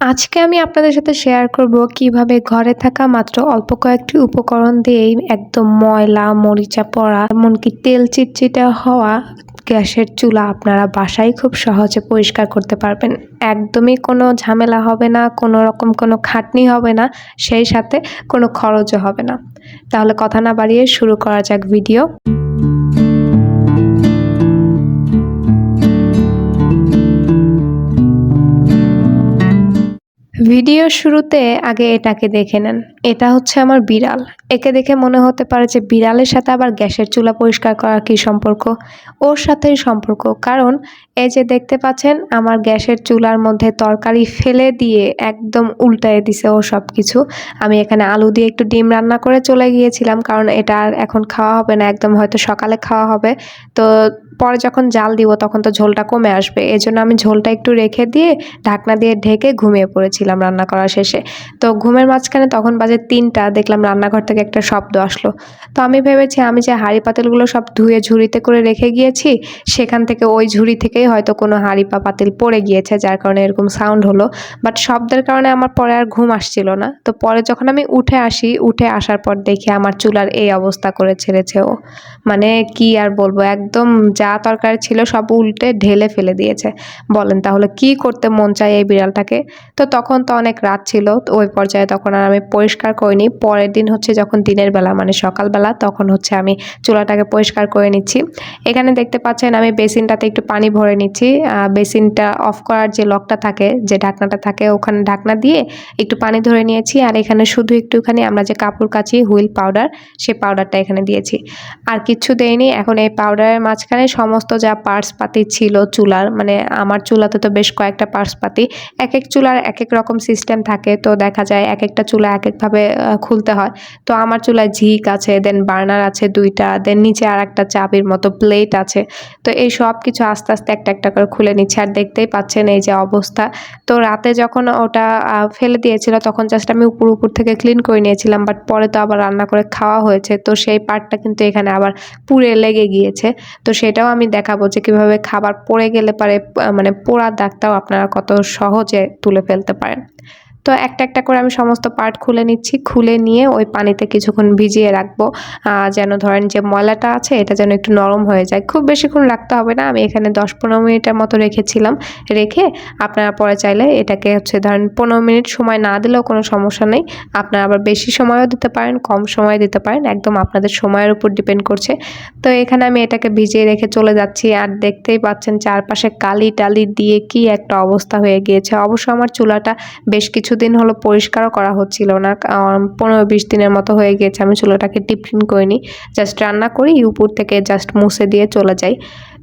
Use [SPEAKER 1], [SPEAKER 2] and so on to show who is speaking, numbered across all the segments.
[SPEAKER 1] আজকে আমি আপনাদের সাথে শেয়ার করব কীভাবে ঘরে থাকা মাত্র অল্প কয়েকটি উপকরণ দিয়েই একদম ময়লা, মরিচা পড়া, এমনকি তেল চিটচিটে হওয়া গ্যাসের চুলা আপনারা বাসায় খুব সহজে পরিষ্কার করতে পারবেন। একদমই কোনো ঝামেলা হবে না, কোনো রকম কোনো খাটনি হবে না, সেই সাথে কোনো খরচও হবে না। তাহলে কথা না বাড়িয়ে শুরু করা যাক ভিডিও ভিডিও শুরুতে আগে এটাকে দেখে নেন। এটা হচ্ছে আমার বিড়াল। একে দেখে মনে হতে পারে যে বিড়ালের সাথে আবার গ্যাসের চুলা পরিষ্কার করার কী সম্পর্ক? ওর সাথেই সম্পর্ক, কারণ এই যে দেখতে পাচ্ছেন, আমার গ্যাসের চুলার মধ্যে তরকারি ফেলে দিয়ে একদম উল্টায় দিছে ও সব কিছু আমি এখানে আলু দিয়ে একটু ডিম রান্না করে চলে গিয়েছিলাম, কারণ এটা আর এখন খাওয়া হবে না, একদম হয়তো সকালে খাওয়া হবে। তো পরে যখন জাল দিব, তখন তো ঝোলটা কমে আসবে। এই জন্য আমি ঝোলটা একটু রেখে দিয়ে ঢাকনা দিয়ে ঢেকে ঘুমিয়ে পড়েছিলাম রান্না করা শেষে। তো ঘুমের মাঝখানে তখন বাজে তিনটা দেখলাম রান্নাঘর থেকে একটা শব্দ আসলো। তো আমি ভেবেছি আমি যে হাঁড়ি পাতিলগুলো সব ধুয়ে ঝুড়িতে করে রেখে গিয়েছি, সেখান থেকে ওই ঝুড়ি থেকেই হয়তো কোনো হাঁড়ি বা পাতিল পড়ে গিয়েছে, যার কারণে এরকম সাউন্ড হলো। বাট শব্দের কারণে আমার পরে আর ঘুম আসছিল না। তো পরে যখন আমি উঠে আসি, উঠে আসার পর দেখি আমার চুলার এই অবস্থা করে ছেড়েছে ও। মানে কি আর বলব, একদম যা তরকারি ছিল সব উল্টে ঢেলে ফেলে দিয়েছে। বলেন তাহলে কি করতে মন চায় এই বিড়ালটাকে? তো তখন তো অনেক রাত ছিল ওই পর্যায়ে তখন আর আমি পরিষ্কার করিনি পরের দিন হচ্ছে যখন দিনের বেলা মানে সকালবেলা, তখন হচ্ছে আমি চুলাটাকে পরিষ্কার করে নিচ্ছি। এখানে দেখতে পাচ্ছেন আমি বেসিনটাতে একটু পানি ভরে নিচ্ছি। বেসিনটা অফ করার যে লকটা থাকে, যে ঢাকনাটা থাকে, ওখানে ঢাকনা দিয়ে একটু পানি ধরে নিয়েছি। আর এখানে শুধু একটুখানি আমরা যে কাপড় কাচি, হুইল পাউডার সেই পাউডারটা এখানে দিয়েছি। আর কিচ্ছু দেয়নি এখন এই পাউডারের মাঝখানে সমস্ত যা পার্টস পাতি ছিল চুলার মানে আমার চুলাতে তো বেশ কয়েকটা পার্টস পাতি এক এক চুলার এক এক রকম সিস্টেম থাকে। তো দেখা যায় এক একটা চুলা এক একভাবে খুলতে হয়। তো আমার চুলায় ঝিক আছে দেন বার্নার আছে দুইটা দেন নিচে আর একটা চাবির মতো প্লেট আছে। তো এই সব কিছু আস্তে আস্তে একটা একটা করে খুলে নিচ্ছে। আর দেখতেই পাচ্ছেন এই যে অবস্থা। তো রাতে যখন ওটা ফেলে দিয়েছিল, তখন জাস্ট আমি উপর উপর থেকে ক্লিন করে নিয়েছিলাম বাট পরে তো আবার রান্না করে খাওয়া হয়েছে। তো সেই পার্টটা কিন্তু এখানে আবার পুড়ে লেগে গিয়েছে। তো সেটাও আমি দেখাবো যে কীভাবে খাবার পড়ে গেলে পারে মানে পোড়া দাগটাও আপনারা কত সহজে তুলে ফেলতে পারেন। তো একটা একটা করে আমি সমস্ত পার্ট খুলে নিচ্ছি। খুলে নিয়ে ওই পানিতে কিছুক্ষণ ভিজিয়ে রাখব। যেন ধরেন যে ময়লাটা আছে, এটা যেন একটু নরম হয়ে যায়। খুব বেশিক্ষণ রাখতে হবে না। আমি এখানে দশ পনেরো মিনিটের মতো রেখেছিলাম। রেখে আপনারা পরে চাইলে এটাকে হচ্ছে ধরেন পনেরো মিনিট সময় না দিলেও কোনো সমস্যা নেই। আপনারা আবার বেশি সময়ও দিতে পারেন, কম সময় দিতে পারেন। একদম আপনাদের সময়ের উপর ডিপেন্ড করছে। তো এখানে আমি এটাকে ভিজিয়ে রেখে চলে যাচ্ছি। আর দেখতেই পাচ্ছেন চারপাশে কালি টালি দিয়ে কি একটা অবস্থা হয়ে গিয়েছে। অবশ্য আমার চুলাটা বেশ কিছু কিছুদিন হলো পরিষ্কারও করা হচ্ছিল না। পনেরো বিশ দিনের মতো হয়ে গিয়েছে, আমি চুলোটাকে টিফিন করিনি। জাস্ট রান্না করি, উপর থেকে জাস্ট মুছে দিয়ে চলে যাই।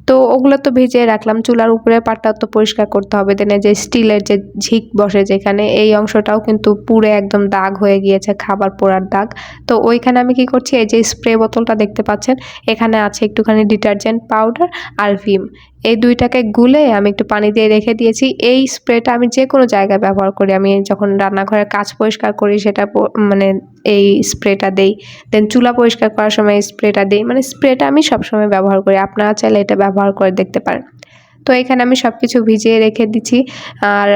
[SPEAKER 1] তো ওগুলো তো ভিজিয়ে রাখলাম, চুলার উপরে পাটটাও তো পরিষ্কার করতে হবে। দেনে যে স্টিলের যে ঝিক বসে যেখানে, এই অংশটাও কিন্তু পুরে একদম দাগ হয়ে গিয়েছে, খাবার পোড়ার দাগ। তো ওইখানে আমি কি করছি, এই যে স্প্রে বোতলটা দেখতে পাচ্ছেন, এখানে আছে একটুখানি ডিটারজেন্ট পাউডার আর ভিম এই দুইটাকে গুলে আমি একটু পানি দিয়ে রেখে দিয়েছি। এই স্প্রেটা আমি যে কোনো জায়গায় ব্যবহার করি। আমি যখন রান্নাঘরের কাজ পরিষ্কার করি, সেটা মানে এই স্প্রেটা দেই। দেন চুলা পরিষ্কার করার সময় স্প্রেটা দিই। মানে স্প্রেটা আমি সবসময় ব্যবহার করি। আপনারা চাইলে এটা ব্যবহার করে দেখতে পারেন। তো এখানে আমি সব কিছু ভিজিয়ে রেখে দিচ্ছি। আর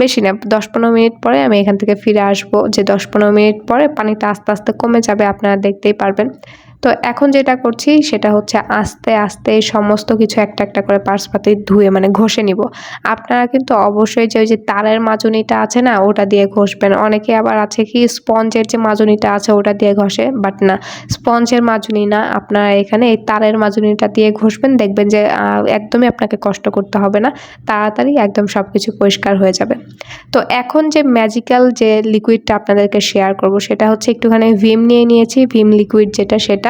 [SPEAKER 1] বেশি না দশ পনেরো মিনিট পরে আমি এখান থেকে ফিরে আসব। যে দশ পনেরো মিনিট পরে পানিটা আস্তে আস্তে কমে যাবে, আপনারা দেখতেই পারবেন। তো এখন যেটা করছি সেটা হচ্ছে আস্তে আস্তে সমস্ত কিছু একটা একটা করে পার্সপাতি ধুয়ে মানে ঘষে নিব। আপনারা কিন্তু অবশ্যই যে ওই যে তারের মাজুনিটা আছে না, ওটা দিয়ে ঘষবেন। অনেকে আবার আছে কি স্পঞ্জের যে মাজুনিটা আছে, ওটা দিয়ে ঘষে, বাট না, স্পঞ্জের মাজুনি না। আপনারা এখানে এই তারের মাজুনিটা দিয়ে ঘষবেন, দেখবেন যে একদমই আপনাকে কষ্ট করতে হবে না। তাড়াতাড়ি একদম সব কিছু পরিষ্কার হয়ে যাবে। তো এখন যে ম্যাজিক্যাল যে লিকুইডটা আপনাদেরকে শেয়ার করব, সেটা হচ্ছে একটুখানি ভিম নিয়ে নিয়েছি। ভিম লিকুইড যেটা, সেটা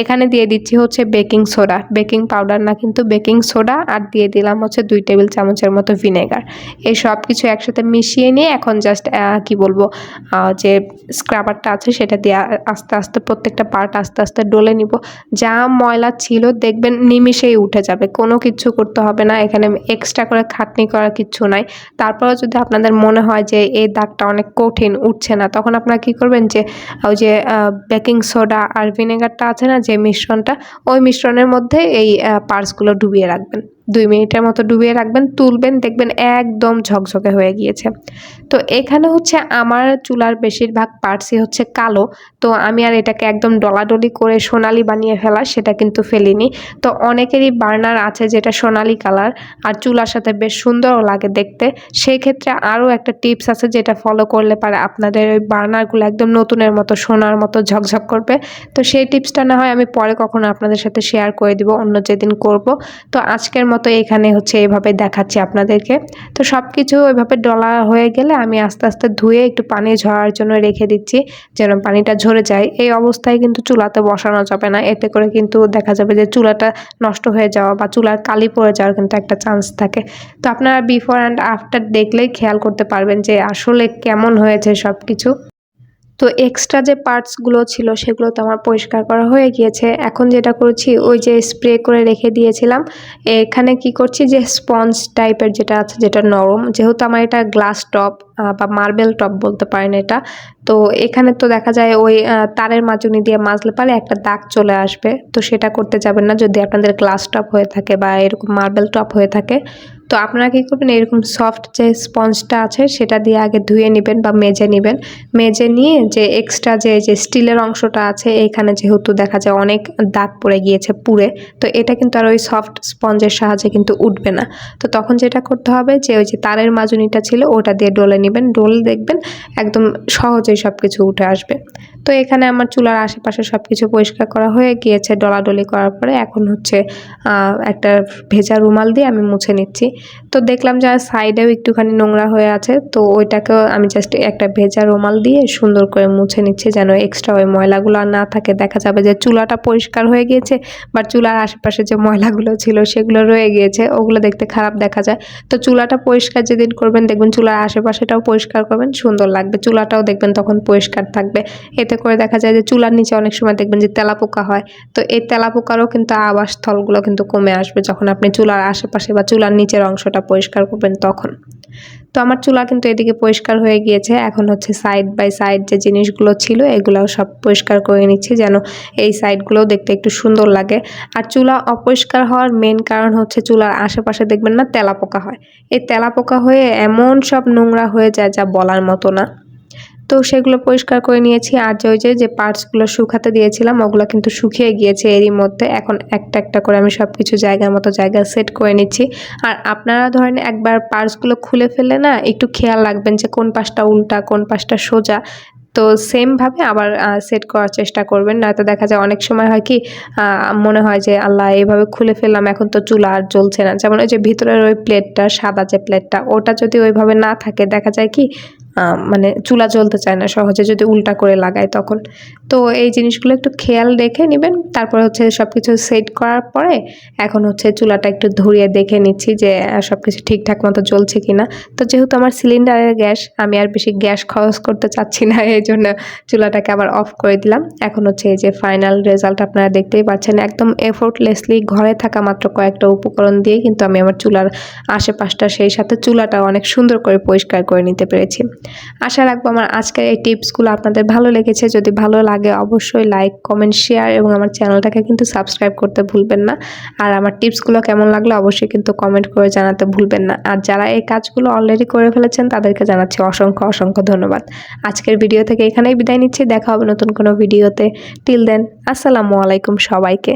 [SPEAKER 1] এখানে দিয়ে দিচ্ছি হচ্ছে বেকিং সোডা। বেকিং পাউডার না কিন্তু বেকিং সোডা। আর দিয়ে দিলাম হচ্ছে দুই টেবিল চামচের মতো ভিনেগার। এই সব কিছু একসাথে মিশিয়ে নিয়ে এখন জাস্ট কি বলব যে স্ক্রাবারটা আছে সেটা দিয়ে আস্তে আস্তে প্রত্যেকটা পার্ট আস্তে আস্তে ডলে নিব। যা ময়লা ছিল দেখবেন নিমিশেই উঠে যাবে। কোনো কিছু করতে হবে না। এখানে এক্সট্রা করে খাটনি করার কিছু নাই। তারপরেও যদি আপনাদের মনে হয় যে এই দাগটা অনেক কঠিন, উঠছে না, তখন আপনারা কি করবেন যে, ওই যে বেকিং সোডা আর ভিনেগারটা আছে না যে মিশ্রণটা ওই মিশ্রণের মধ্যে এই পার্সগুলো ডুবিয়ে রাখবেন। দুই মিনিটের মতো ডুবিয়ে রাখবেন, তুলবেন, দেখবেন একদম ঝকঝকে হয়ে গিয়েছে। তো এখানে হচ্ছে আমার চুলার বেশিরভাগ পার্টসই হচ্ছে কালো। তো আমি আর এটাকে একদম ডলাডলি করে সোনালি বানিয়ে ফেলা, সেটা কিন্তু ফেলিনি। তো অনেকেরই বার্নার আছে যেটা সোনালি কালার, আর চুলার সাথে বেশ সুন্দরও লাগে দেখতে। সেই ক্ষেত্রে আরও একটা টিপস আছে যেটা ফলো করলে পারে আপনাদের ওই বার্নারগুলো একদম নতুনের মতো, সোনার মতো ঝকঝক করবে। তো সেই টিপসটা না হয় আমি পরে কখনো আপনাদের সাথে শেয়ার করে দিব, অন্য যেদিন করব। তো আজকের এখানে হচ্ছে এইভাবে দেখাচ্ছি আপনাদেরকে। তো সব কিছু ওইভাবে ডলা হয়ে গেলে আমি আস্তে আস্তে ধুয়ে একটু পানি ঝরার জন্য রেখে দিচ্ছি, যেন পানিটা ঝরে যায়। এই অবস্থায় কিন্তু চুলাতে বসানো যাবে না। এতে করে কিন্তু দেখা যাবে যে চুলাটা নষ্ট হয়ে যাওয়া বা চুলার কালি পড়ে যাওয়ার কিন্তু একটা চান্স থাকে। তো আপনারা বিফোর অ্যান্ড আফটার দেখলেই খেয়াল করতে পারবেন যে আসলে কেমন হয়েছে সব কিছু তো এক্সট্রা যে পার্টসগুলো ছিল সেগুলো তো আমার পরিষ্কার করা হয়ে গিয়েছে। এখন যেটা করছি, ওই যে স্প্রে করে রেখে দিয়েছিলাম। এখানে কি করছি যে স্পঞ্জ টাইপের যেটা আছে, যেটা নরম, যেহেতু আমার এটা গ্লাস টপ বা মার্বেল টপ বলতে পারেন এটা। তো এখানে তো দেখা যায় ওই তারের মাজুনি দিয়ে মাজলে পারে একটা দাগ চলে আসবে। তো সেটা করতে যাবেন না যদি আপনাদের গ্লাস টপ হয়ে থাকে বা এরকম মার্বেল টপ হয়ে থাকে। তো আপনারা কী করবেন, এরকম সফট যে স্পঞ্জটা আছে, সেটা দিয়ে আগে ধুয়ে নেবেন বা মেজে নেবেন। মেজে নিয়ে যে এক্সট্রা যে যে স্টিলের অংশটা আছে, এখানে যেহেতু দেখা যায় অনেক দাগ পড়ে গিয়েছে পুড়ে, তো এটা কিন্তু আর ওই সফট স্পঞ্জের সাহায্যে কিন্তু উঠবে না। তো তখন যেটা করতে হবে যে, ওই যে তারের মাজুনিটা ছিল, ওটা দিয়ে ডলে নেবেন। ডোল দেখবেন একদম সহজেই সব কিছু উঠে আসবে। তো এখানে আমার চুলার আশেপাশে সব কিছু পরিষ্কার করা হয়ে গিয়েছে, ডলাডলি করার পরে এখন হচ্ছে একটা ভেজা রুমাল দিয়ে আমি মুছে নিচ্ছি। তো দেখলাম যে সাইডেও একটুখানি নোংরা হয়ে আছে, তো ওইটাকেও আমি জাস্ট একটা ভেজা রুমাল দিয়ে সুন্দর করে মুছে নিচ্ছি যেন এক্সট্রা ওই ময়লাগুলো আর না থাকে। দেখা যাবে যে চুলাটা পরিষ্কার হয়ে গিয়েছে বা চুলার আশেপাশে যে ময়লাগুলো ছিল সেগুলো রয়ে গিয়েছে, ওগুলো দেখতে খারাপ দেখা যায়। তো চুলাটা পরিষ্কার যেদিন করবেন দেখবেন চুলার আশেপাশেটাও পরিষ্কার করবেন, সুন্দর লাগবে। চুলাটাও দেখবেন তখন পরিষ্কার থাকবে। এতে করে দেখা যায় যে চুলার নিচে অনেক সময় দেখবেন যে তেলাপোকা হয়। তো এই তেলাপোকারও কিন্তু আবাসস্থলগুলো কিন্তু কমে আসবে যখন আপনি চুলার আশেপাশে বা চুলার নিচের অংশটা পরিষ্কার করবেন তখন। তো আমার চুলা কিন্তু এদিকে পরিষ্কার হয়ে গিয়েছে। এখন হচ্ছে সাইড বাই সাইড যে জিনিসগুলো ছিল এগুলোও সব পরিষ্কার করে নিচ্ছি যেন এই সাইডগুলোও দেখতে একটু সুন্দর লাগে। আর চুলা অপরিষ্কার হওয়ার মেন কারণ হচ্ছে চুলার আশেপাশে দেখবেন না তেলাপোকা হয়। এই তেলাপোকা হয়ে এমন সব নোংরা হয়ে যায় যা বলার মতো না। তো সেগুলো পরিষ্কার করে নিয়েছি। আর যে ওই যে যে পার্টসগুলো শুকাতে দিয়েছিলাম, ওগুলো কিন্তু শুকিয়ে গিয়েছে এরই মধ্যে। এখন একটা একটা করে আমি সব কিছু জায়গার মতো জায়গা সেট করে নিচ্ছি। আর আপনারা ধরেন একবার পার্টসগুলো খুলে ফেলে না, একটু খেয়াল রাখবেন যে কোন পাশটা উল্টা, কোন পাশটা সোজা। তো সেমভাবে আবার সেট করার চেষ্টা করবেন। নয়তো দেখা যায় অনেক সময় হয় কি মনে হয় যে, আল্লাহ এইভাবে খুলে ফেললাম, এখন তো চুলা আর জ্বলছে না। যেমন ওই যে ভিতরের ওই প্লেটটা সাদা যে প্লেটটা ওটা যদি ওইভাবে না থাকে, দেখা যায় কি মানে চুলা জ্বলতে চায় না, সহজে যদি উল্টা করে লাগায় তখন। তো এই জিনিসগুলো একটু খেয়াল রেখে নেবেন। তারপরে হচ্ছে সব কিছু সেট করার পরে এখন হচ্ছে চুলাটা একটু ধরিয়ে দেখে নিচ্ছি যে সব কিছু ঠিকঠাক মতো জ্বলছে কি না তো যেহেতু আমার সিলিন্ডারের গ্যাস, আমি আর বেশি গ্যাস খরচ করতে চাচ্ছি না, এই জন্য চুলাটাকে আবার অফ করে দিলাম। এখন হচ্ছে এই যে ফাইনাল রেজাল্ট আপনারা দেখতেই পাচ্ছেন, একদম এফোর্টলেসলি ঘরে থাকা মাত্র কয়েকটা উপকরণ দিয়ে কিন্তু আমি আমার চুলার আশেপাশটা, সেই সাথে চুলাটা অনেক সুন্দর করে পরিষ্কার করে নিতে পেরেছি। আশা রাখব আমার আজকের এই টিপসগুলো আপনাদের ভালো লেগেছে। যদি ভালো লাগে অবশ্যই লাইক, কমেন্ট, শেয়ার এবং আমার চ্যানেলটাকে কিন্তু সাবস্ক্রাইব করতে ভুলবেন না। আর আমার টিপসগুলো কেমন লাগল অবশ্যই কিন্তু কমেন্ট করে জানাতে ভুলবেন না। আর যারা এই কাজগুলো অলরেডি করে ফেলেছেন তাদেরকে জানাচ্ছি অসংখ্য অসংখ্য ধন্যবাদ। আজকের ভিডিও থেকে এখানেই বিদায় নিচ্ছি। দেখা হবে নতুন কোনো ভিডিওতে টিল দেন আসসালামু আলাইকুম সবাইকে।